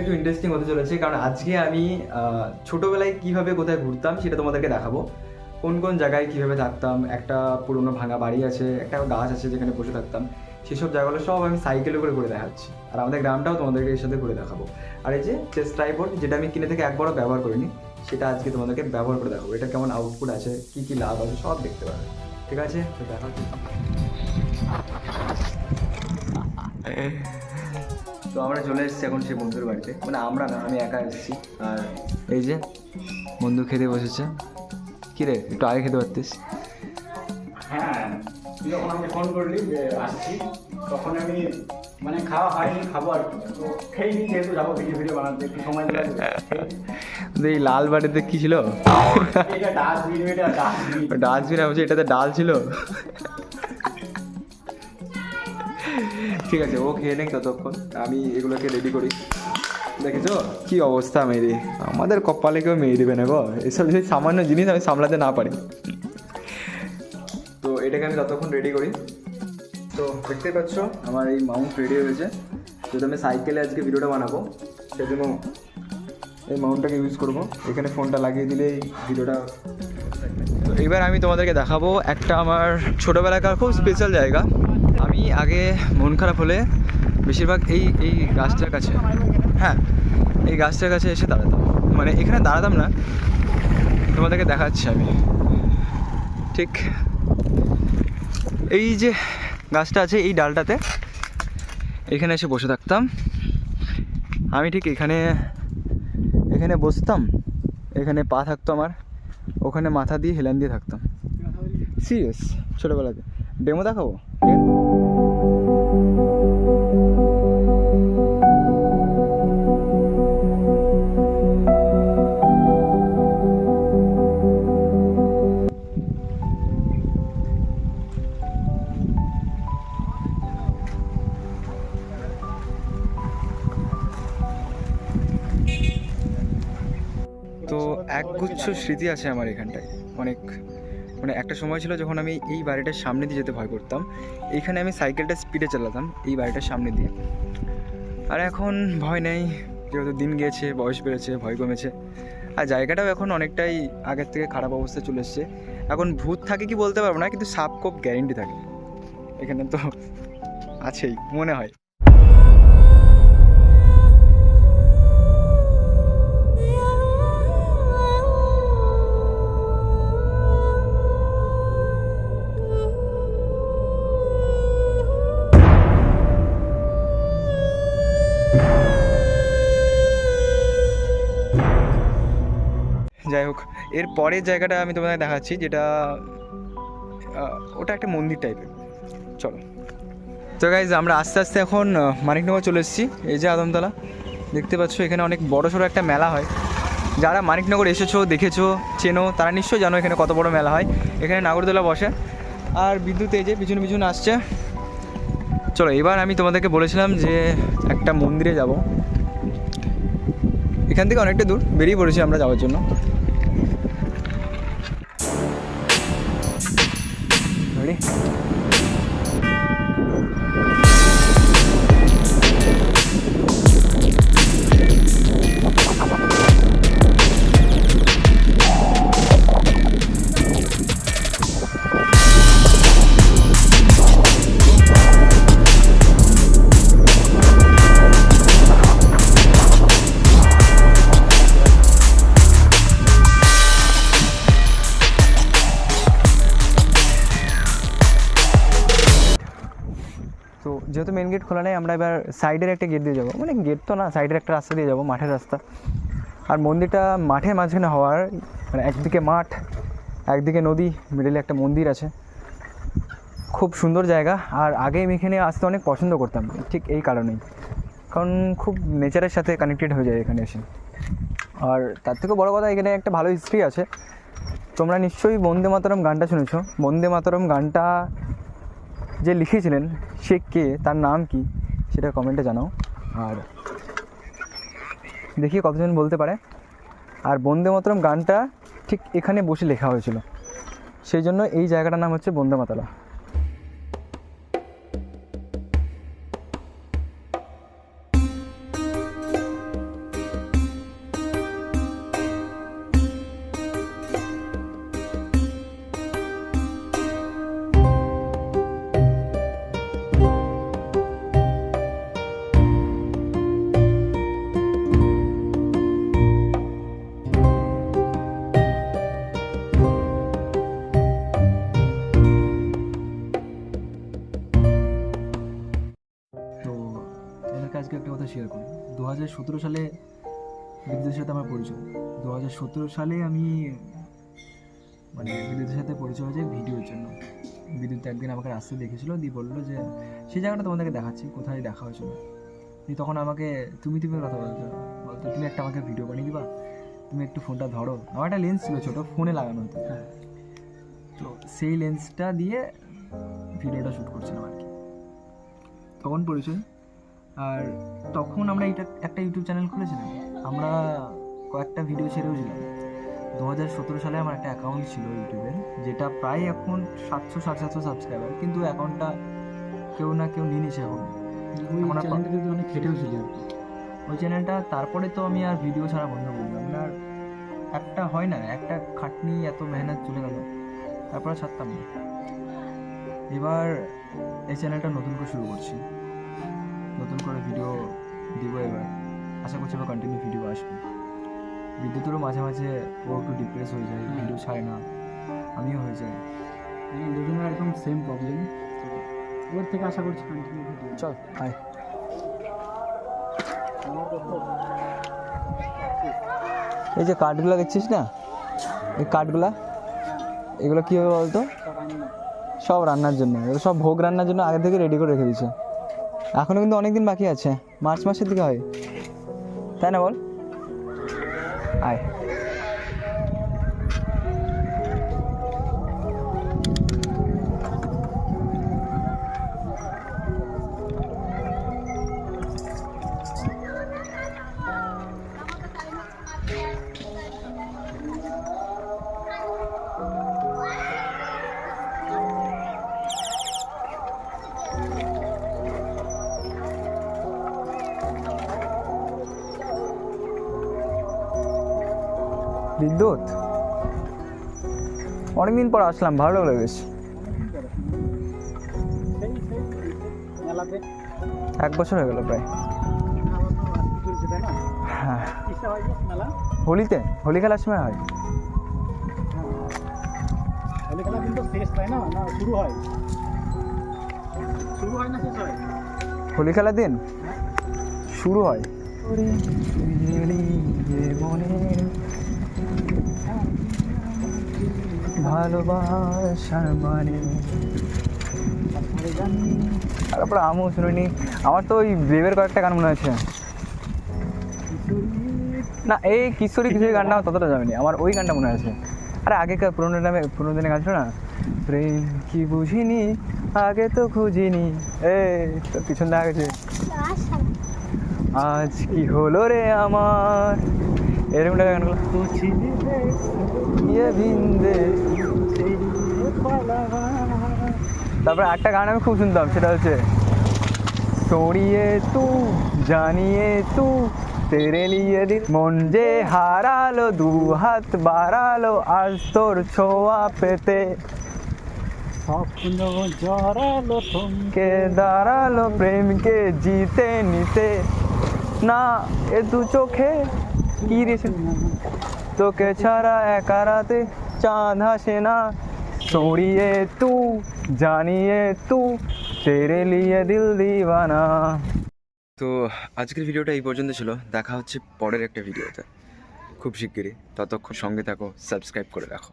একটু ইন্টারেস্টিং হতে চলেছে, কারণ আজকে আমি ছোটবেলায় কীভাবে কোথায় ঘুরতাম সেটা তোমাদেরকে দেখাবো। কোন কোন জায়গায় কীভাবে থাকতাম, একটা পুরনো ভাঙা বাড়ি আছে, একটা গাছ আছে যেখানে বসে থাকতাম, সেসব জায়গাগুলো সব আমি সাইকেলে করে ঘুরে দেখাচ্ছি। আর আমাদের গ্রামটাও তোমাদেরকে এর সাথে ঘুরে দেখাবো। আর এই যে চেস্ট ট্রাইবোর্ড যেটা আমি কিনে থেকে একবারও ব্যবহার করিনি, সেটা আজকে তোমাদেরকে ব্যবহার করে দেখাবো। এটা কেমন আউটপুট আছে, কী কী লাভ আছে, সব দেখতে পাবে। ঠিক আছে? দেখা। তো আমরা চলে এসেছি এখন সেই বন্ধুর বাড়িতে। মানে আমরা না আমি একা এসেছি। আর এই যে বন্ধু খেতে বসেছে। কি রে একটু আগে খেতে পারতিস? হ্যাঁ তুই যখন আমাকে ফোন করলি যে আসছি তখন আমি মানে খাওয়া হয়নি খাব আর কি। তো খেয়ে নিই যেহেতু যাব ভিডিও ভিডিও বানাতে একটু সময় লাগবে খেয়ে নিই। কিন্তু এই লাল বাটিতে কি ছিল? ডাস্টবিন এটা ডাস্টবিন ডাস্টবিন আছে এটাতে ডাল ছিল? ঠিক আছে ও খেয়ে নেই ততক্ষণ। আমি এগুলোকে রেডি করি। দেখেছ? কি অবস্থা মেয়েদের আমাদের কপালে কেউ মেয়ে দেবে না গো। এসব যদি সামান্য জিনিস আমি সামলাতে না পারি। তো এটাকে আমি ততক্ষণ রেডি করি। তো দেখতে পাচ্ছ, আমার এই মাউন্ট রেডি হয়েছে যদি আমি সাইকেলে আজকে ভিডিওটা বানাবো, সেজন্য এই মাউন্টটাকে ইউজ করব। এখানে ফোনটা লাগিয়ে দিলেই ভিডিওটা তো এবার আমি তোমাদেরকে দেখাবো একটা আমার ছোটোবেলাকার খুব স্পেশাল জায়গা। আমি আগে মন খারাপ হলে বেশিরভাগ এই এই গাছটার কাছে হ্যাঁ এই গাছটার কাছে এসে দাঁড়াতাম। মানে এখানে দাঁড়াতাম না, তোমাদেরকে দেখাচ্ছি আমি। ঠিক এই যে গাছটা আছে এই ডালটাতে, এখানে এসে বসে থাকতাম। আমি ঠিক এখানে এখানে বসতাম, এখানে পা থাকতো আমার, ওখানে মাথা দিয়ে হেলান দিয়ে থাকতাম। সিরিয়াস ছোটোবেলাতে। ডেমো দেখাবো? তো একগুচ্ছ স্মৃতি আছে আমার এখানটায়। অনেক মানে একটা সময় ছিল যখন আমি এই বাড়িটার সামনে দিয়ে যেতে ভয় করতাম। এইখানে আমি সাইকেলটা স্পিডে চালাতাম এই বাড়িটার সামনে দিয়ে। আর এখন ভয় নেই, যেহেতু দিন গিয়েছে, বয়স বেড়েছে, ভয় কমেছে। আর জায়গাটাও এখন অনেকটাই আগের থেকে খারাপ অবস্থায় চলে এসছে। এখন ভূত থাকে কি বলতে পারব না, কিন্তু সাপ কোপ গ্যারেন্টি থাকে। এখানে তো আছেই, মনে হয়। যাই হোক, এর পরের জায়গাটা আমি তোমাদের দেখাচ্ছি যেটা ওটা একটা মন্দির টাইপের চলো। তো গাইজ আমরা আস্তে আস্তে এখন মানিকনগর চলে এসেছি। এই যে আদমতলা, দেখতে পাচ্ছ এখানে অনেক বড় সড়ো একটা মেলা হয়। যারা মানিকনগর এসেছ, দেখেছ, চেনো, তারা নিশ্চয়ই জানো এখানে কত বড় মেলা হয়। এখানে নাগরদোলা বসে। আর বিদ্যুৎ এই যে পিছনে পিছনে আসছে। চলো, এবার আমি তোমাদেরকে বলেছিলাম যে একটা মন্দিরে যাব। এখান থেকে অনেকটা দূর, বেরিয়ে পড়েছি আমরা যাওয়ার জন্য। ಮಾಡಿ যেহেতু মেন গেট খোলা নেই, আমরা এবার সাইডের একটা গেট দিয়ে যাব। মানে গেট তো না সাইডের একটা রাস্তা দিয়ে যাব, মাঠের রাস্তা। আর মন্দিরটা মাঠের মাঝখানে হওয়ার মানে একদিকে মাঠ, একদিকে নদী মিডলে একটা মন্দির আছে। খুব সুন্দর জায়গা, আর আগে আমি এখানে আসতে অনেক পছন্দ করতাম, ঠিক এই কারণেই। কারণ খুব নেচারের সাথে কানেক্টেড হয়ে যায় এখানে এসে। আর তার থেকে বড় কথা, এখানে একটা ভালো হিস্ট্রি আছে। তোমরা নিশ্চয়ই বন্দে মাতরম গানটা শুনেছ। বন্দে মাতরম গানটা যে লিখেছিলেন সে কে, তার নাম কি, সেটা কমেন্টে জানাও। আর দেখি কতজন বলতে পারে। আর বন্দে মাতরম গানটা ঠিক এখানে বসে লেখা হয়েছিল। সেই জন্য এই জায়গাটার নাম হচ্ছে বন্দে মাতলা আজকে একটা কথা শেয়ার করি। দু হাজার সতেরো সালে বিদ্যুতের সাথে আমার পরিচয়। দু হাজার সতেরো সালে আমি মানে বিদ্যুতের সাথে পরিচয় হয়েছে ভিডিওর জন্য। বিদ্যুৎ একদিন আমাকে রাস্তায় দেখেছিল দিয়ে বলল যে সেই জায়গাটা তোমাদেরকে দেখাচ্ছি কোথায় দেখা হয়েছিল? দিয়ে তখন আমাকে তুমি তুমি কথা বলতো বলতো তুমি একটা আমাকে ভিডিও বানিয়ে দিবা। তুমি একটু ফোনটা ধরো। আমার একটা লেন্স ছিল ছোটো ফোনে লাগানো হতো। তো সেই লেন্সটা দিয়ে ভিডিওটা শ্যুট করছিলাম আর কি। তখন পরিচয়? আর তখন আমরা এটা একটা ইউটিউব চ্যানেল খুলেছিলাম। আমরা কয়েকটা ভিডিও ছেড়েও ছিলাম দু হাজার সতেরো সালে আমার একটা অ্যাকাউন্ট ছিল ইউটিউবে যেটা প্রায় এখন সাতশো সাড়ে সাতশো সাবস্ক্রাইবার কিন্তু অ্যাকাউন্টটা কেউ না কেউ নিয়ে নিছে এখন। ওই আমরা চ্যানেলটাতে তো অনেক খেটেও ছিল ওই চ্যানেলটা তারপরে তো আমি আর ভিডিও ছাড়া বন্ধ করলাম আর একটা হয় না একটা খাটনি এত মেহনত চলে গেল। তারপরে ছাড়তাম না। এবার এই চ্যানেলটা নতুন করে শুরু করছি। নতুন করে ভিডিও দিব এবার। আশা করছি এবার কন্টিনিউ ভিডিও আসবে। বিদ্যুতেরও মাঝে মাঝে ও একটু ডিপ্রেস হয়ে যায় ভিডিও ছাড়ে না। আমিও হয়ে যাই। মানে দুজনের একদম সেম প্রবলেম এবার থেকে আশা করছি কন্টিনিউ ভিডিও চল। আয় এই যে কাঠগুলো দেখছিস না? এই কাঠগুলা এগুলো কী হবে বলতো সব রান্নার জন্য। এগুলো সব ভোগ রান্নার জন্য আগে থেকে রেডি করে রেখে দিয়েছে। এখনও কিন্তু অনেক দিন বাকি আছে। মার্চ মাসের দিকে হয়। তাই না বল? আয়। বিদ্যুৎ অনেকদিন পর আসলাম ভালো লাগল বেশ এক বছর হয়ে গেল প্রায় হ্যাঁ হয় হোলিতে হোলি খেলার সময় হয় হোলি শুরু হয় হয় হয় হোলি খেলার দিন শুরু হয় ভালোবাসার মানে। তারপরে আমিও শুনিনি? আমার তো ওই ব্রেভের কয়েকটা গান মনে আছে। না এই কিশোরী কিশোরী গানটা আমার ততটা যাবেনি আমার ওই গানটা মনে আছে। আরে আগেকার পুরোনো নামে পুরোনো দিনে গান না? প্রেম কি বুঝিনি আগে তো খুঁজিনি। এ তোর পিছন দেখা গেছে। আজ কি হলো রে আমার? এরকম টাকা গানগুলো তারপরে একটা গান আমি খুব শুনতাম সেটা হচ্ছে তোড়িয়ে তু জানিয়ে তু তেরে লিয়ে দিল মন যে হারালো দু হাত বাড়ালো আজ তোর ছোঁয়া পেতে। স্বপ্ন জড়ালো তুমি কে দাঁড়াল প্রেমকে জিতে নিতে। না এ দু চোখে কি রে তোকে ছাড়া একা রাতে চাঁদ হাসে না। ছড়িয়ে তু, জানিয়ে তু, তেরে লিয়ে দিল দিবানা। তো আজকের ভিডিওটা এই পর্যন্ত ছিল। দেখা হচ্ছে পরের একটা ভিডিওতে। খুব শিগগিরই। ততক্ষণ সঙ্গে থাকো, সাবস্ক্রাইব করে রাখো।